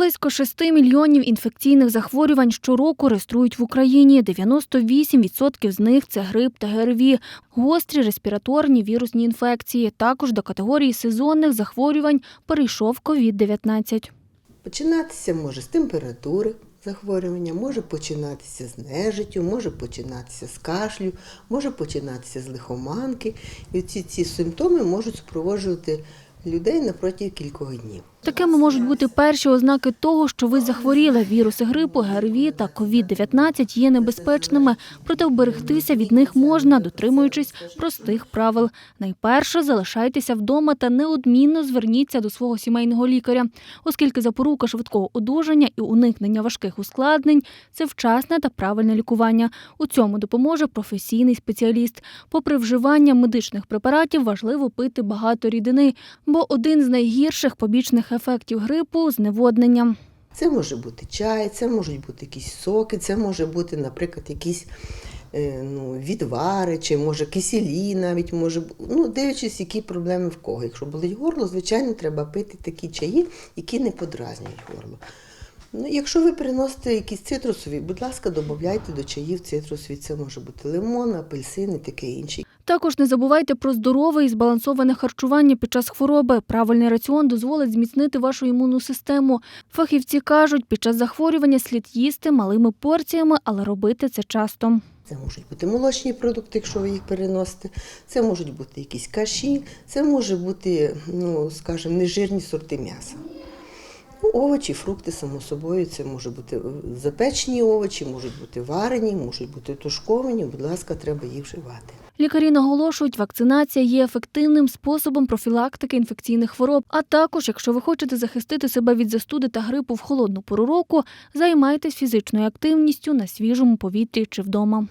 Близько 6 мільйонів інфекційних захворювань щороку реєструють в Україні. 98% з них це грип та ГРВІ, гострі респіраторні вірусні інфекції. Також до категорії сезонних захворювань перейшов COVID-19. Починатися може з температури захворювання, може починатися з нежиттю, може починатися з кашлю, може починатися з лихоманки. І ці, ці симптоми можуть супроводжувати людей на протязі кількох днів. Такими можуть бути перші ознаки того, що ви захворіли. Віруси грипу, ГРВІ та COVID-19 є небезпечними, проте вберегтися від них можна, дотримуючись простих правил. Найперше залишайтеся вдома та неодмінно зверніться до свого сімейного лікаря, оскільки запорука швидкого одужання і уникнення важких ускладнень це вчасне та правильне лікування. У цьому допоможе професійний спеціаліст. Попри вживання медичних препаратів, важливо пити багато рідини, бо один з найгірших побічних ефектів грипу зневоднення. Це може бути чай, це можуть бути якісь соки, це може бути, наприклад, якісь е, ну, відвари, чи може кисілі навіть може ну, дивлячись, які проблеми в кого. Якщо болить горло, звичайно, треба пити такі чаї, які не подразнюють горло. Ну, якщо ви приносите якісь цитрусові, будь ласка, додавайте до чаїв цитрусові. Це може бути лимон, апельсин і таке інше. Також не забувайте про здорове і збалансоване харчування під час хвороби. Правильний раціон дозволить зміцнити вашу імунну систему. Фахівці кажуть, під час захворювання слід їсти малими порціями, але робити це часто. Це можуть бути молочні продукти, якщо ви їх переносите. Це можуть бути якісь каші, це може бути, ну, скажімо, нежирні сорти м'яса. Ну, овочі, фрукти, само собою, це може бути е, запечені овочі, можуть бути варені, можуть бути тушковані. Будь ласка, треба їх вживати. Лікарі наголошують, вакцинація є ефективним способом профілактики інфекційних хвороб. А також, якщо ви хочете захистити себе від застуди та грипу в холодну пору року, займайтесь фізичною активністю на свіжому повітрі чи вдома.